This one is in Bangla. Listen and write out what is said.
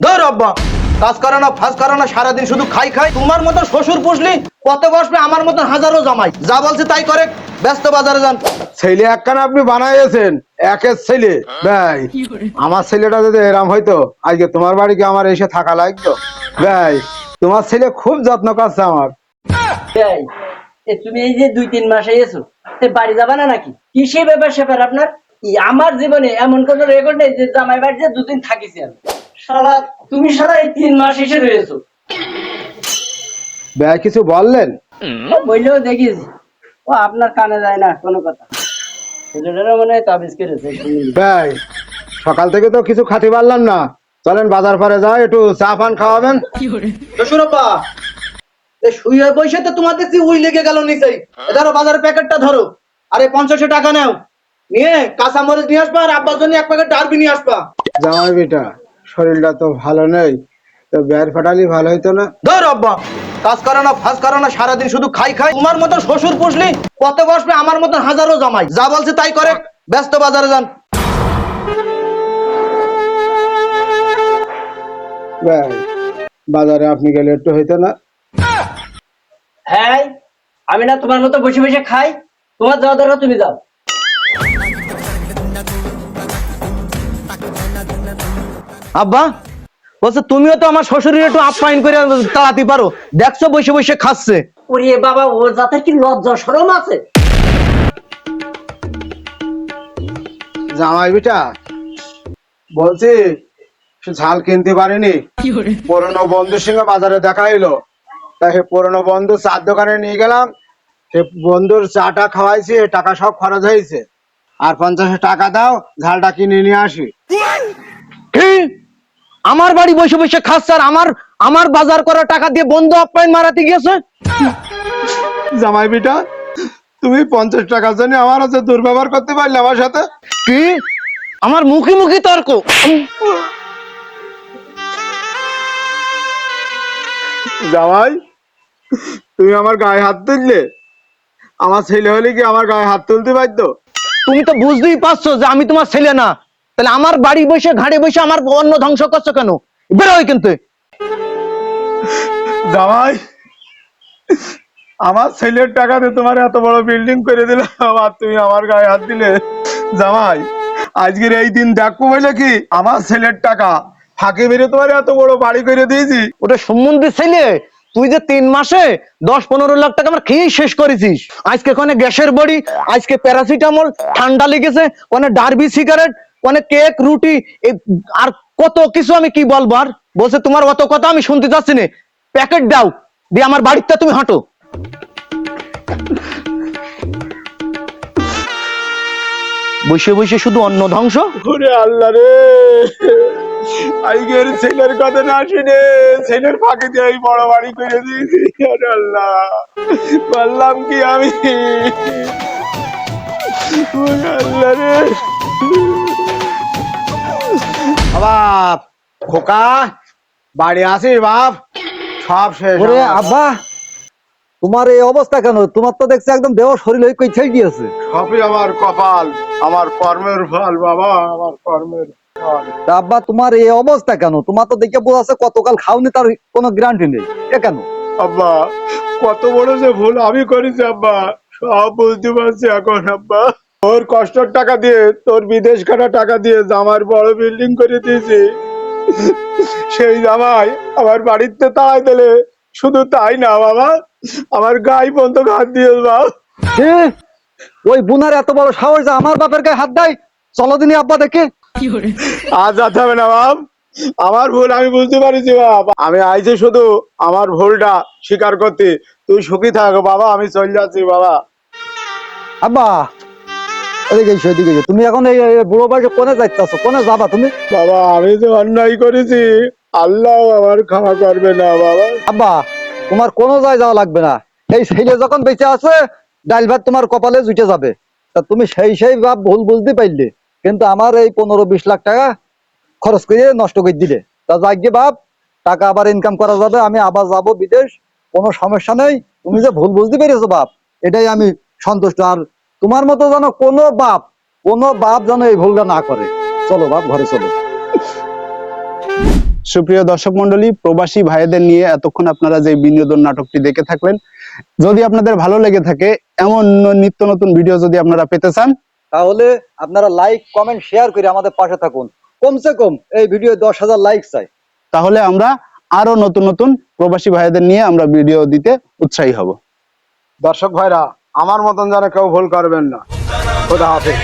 ধর আব্বা কাজ করে না ফাজ করে না সারাদিন শুধু খাই খাই। তোমার মতো শ্বশুর পুষলি কত বসবে আমার মতো হাজারো জামাই? যা বলছে তাই করে ব্যস্ত বাজারে যান। ছেলে একখানা আপনি বানাইয়েছেন একের ছেলে ভাই আমার ছেলেটা যদি এরাম হইতো আজকে তোমার বাড়ি কি আমার এসে থাকা লাগতো? ভাই তোমার ছেলে খুব যত্ন করছে আমার। এই, এ তুমি এই যে দুই তিন মাসে এসো তে বাড়ি যাবা না নাকি? কিসে ব্যাপার স্যাপার আপনার? ই আমার জীবনে এমন কোন রেকর্ড নেই যে জামাই বাড়িতে দুদিন থাকিছি আমি। সারা তুমি সারা এই তিন মাস এসে রয়েছো। ভাই কিছু বললেন? বললেও দেখিস। ও আপনার কানে যায় না কোনো কথা। ছেলেটারও মনে হয় তাবিজ। ভাই সকাল থেকে তো কিছু খাতে পারলাম না। চলেন বাজার পরে যাও একটু চা পান খাওয়াবেন। শ্বশুর আব্বা এই শুয়ে বসে তো তোমার দেখছি উই লেগে গেল নিচেই? ধরো বাজারের প্যাকেটটা ধরো। আরে পঞ্চাশে টাকা নাও। নিয়ে কাঁচা মরিচ নিয়ে আসবা আর আব্বার জন্য এক প্যাকেট ডারবি নিয়ে আসবা। জামাই বেটা শরীরটা তো ভালো নেই তো বের ফাটালি ভালো হইতো না। ধর আব্বা কাজ করে না ফাজ করে না সারাদিন শুধু খাই খাই। তোমার মতো শ্বশুর পুষলি কত বসবে আমার মতো হাজারো জামাই। যা বলছে তাই করে ব্যস্ত বাজারে যান। ভাই বাজারে আপনি গেলে একটু হইতো না। হ্যাঁ আমি না তোমার মতো বসে বসে খাই। তোমার যাওয়া দরকার তুমি যাও। আব্বা বলছে তুমিও তো আমার শ্বশুরের একটু আপ্যায়ন করে তাড়াতে পারো। দেখছ বসে বসে খাচ্ছে। ওরে বাবা ও যাতে কি লজ্জা সরম আছে? জামাই বেটা বলছি সে ঝাল কিনতে পারিনি। পুরনো বন্ধুর সঙ্গে বাজারে দেখা হইল। তাই সে পুরনো বন্ধু চার দোকানে নিয়ে গেলাম। সে বন্ধুর চাটা খাওয়াইছি টাকা সব খরচ হয়েছে। আর পঞ্চাশ টাকা দাও ঝালটা কিনে নিয়ে আসি। কি? আমার বাড়ি বসে বসে খাচ্ছে আর আমার আমার বাজার করা টাকা দিয়ে বন্ধু আপ্যায়ন মারাতে গিয়েছে। জামাই বেটা তুমি পঞ্চাশ টাকার জন্য আমার হাতে দুর্ব্যবহার করতে পারলে আমার সাথে? কি? আমার মুখে মুখে তর্ক। জামাই তুমি আমার গায়ে হাত তুললে? আমার ছেলে হলে কি আমার গায়ে হাত তুলতে পারতো? তুমি তো বুঝতেই পারছ যে আমি তোমার ছেলে না। তাহলে আমার বাড়ি বসে ঘাড়ে বসে আমার অন্ন ধ্বংস করছ কেন? বেরোয় কিন্তু জামাই আমার ছেলের টাকাতে তোমার এত বড় বিল্ডিং করে দিলাম আর তুমি আমার গায়ে হাত দিলে। জামাই আজকের এই দিন দেখো বলে কি আমার ছেলের টাকা ফাঁকে বেরে তোমার এত বড় বাড়ি করে দিয়েছি। ওটা সম্বন্ধে ছেলে তুই যে তিন মাসে দশ পনেরো লাখ টাকা আমার খেয়েই শেষ করেছিস। আজকে কোনে গ্যাসের বড়ি আজকে প্যারাসিটামল ঠান্ডা লেগেছে কোনে ডার্বি সিগারেট কোনে কেক, রুটি আর কত কিছু আমি কি বলব, আর বলছে তোমার অত কথা আমি শুনতে চাচ্ছি না। প্যাকেট দাও, দিয়ে আমার বাড়িতে তুমি হাঁটো। বসে বসে শুধু অন্ন ধ্বংস। ওরে আল্লাহ রে! আজকের ছেলের কথা না শুনে ছেলের ফাঁকে দিয়ে এই বড় বাড়ি করে দিয়েছি। আল্লাহ! বললাম কি আমি? ওরে আল্লাহ রে! বাপ খোকা বাড়ি আসিস বাপ। সব শেষ ওরে আব্বা তোমার এই অবস্থা কেন? তোমার তো দেখছি একদম দেহ শরীর হয়ে কই ছেড়ে দিয়েছে সবই আমার কপাল আমার কর্মের ফল বাবা আমার কর্মের ফল। আব্বা তোমার এই অবস্থা কেন? তোমার তো দেখে বোঝা যাচ্ছে কতকাল খাওনি তার কোনো গ্যারান্টি নেই। এ কেন? আব্বা কত বড় যে ভুল আমি করেছি আব্বা সব বুঝতে পারছি এখন আব্বা। তোর কষ্টর টাকা দিয়ে তোর বিদেশ কাটা টাকা দিয়ে জামার বড় বিল্ডিং করে দিয়েছি। সেই জামাই আমার বাড়িতে তাই দিলে শুধু তাই না বাবা আমার গাই পর্যন্ত ঘাত দিয়ে বাবা ওই বুনার এত বড় সাহস যে আমার বাপের গায়ে হাত দেয়? চলো দিনই আব্বা দেখে। আজ যেতে হবে না বাপ আমার ভুল আমি বুঝতে পারিছি বাপ। আমি আইছি শুধু আমার ভুলটা স্বীকার করতে। তুই সুখী থাক বাবা আমি চলে যাচ্ছি বাবা। আব্বা এদিকে এসো এদিকে এসো। তুমি এখন এই এই বুড়ো বয়সে কোনে যাইতেছো? কোনে যাবা তুমি? বাবা আমি যে অন্যায় করেছি আল্লাহ আমার ক্ষমা করবে না বাবা। আব্বা তোমার কোনো জায়গায় যাওয়া লাগবে না। এই ছেলে যখন বেঁচে আছে ডাল ভাত তোমার কপালে জুটে যাবে। তা তুমি সেই সেই ভাব ভুল বুঝতে পারলে। কিন্তু আমার এই পনেরো বিশ লাখ টাকা খরচ করে নষ্ট করে দিলে। তা যাক গিয়ে বাপ টাকা আবার ইনকাম করা যাবে আমি আবার যাব বিদেশ। কোনো সমস্যা নেই। তুমি যে ভুল বুঝতে পেরেছ বাপ এটাই আমি সন্তুষ্ট। আর তোমার মতো যেন কোনো বাপ কোনো বাপ যেন এই ভুলটা না করে। চলো বাপ ঘরে চলো। সুপ্রিয় দর্শক মন্ডলী প্রবাসী ভাইদের নিয়ে এতক্ষণ আপনারা যে বিনোদন নাটকটি দেখে থাকলেন যদি আপনাদের ভালো লেগে থাকে এমন নিত্য নতুন ভিডিও যদি আপনারা পেতে চান তাহলে আপনারা লাইক কমেন্ট শেয়ার করে আমাদের পাশে থাকুন। কমসে কম এই ভিডিও দশ হাজার লাইক চাই। তাহলে আমরা আরও নতুন নতুন প্রবাসী ভাইদের নিয়ে আমরা ভিডিও দিতে উৎসাহী হব। দর্শক ভাইরা আমার মতন যেন কেউ ভুল করবেন না। খোদা হাফেজ।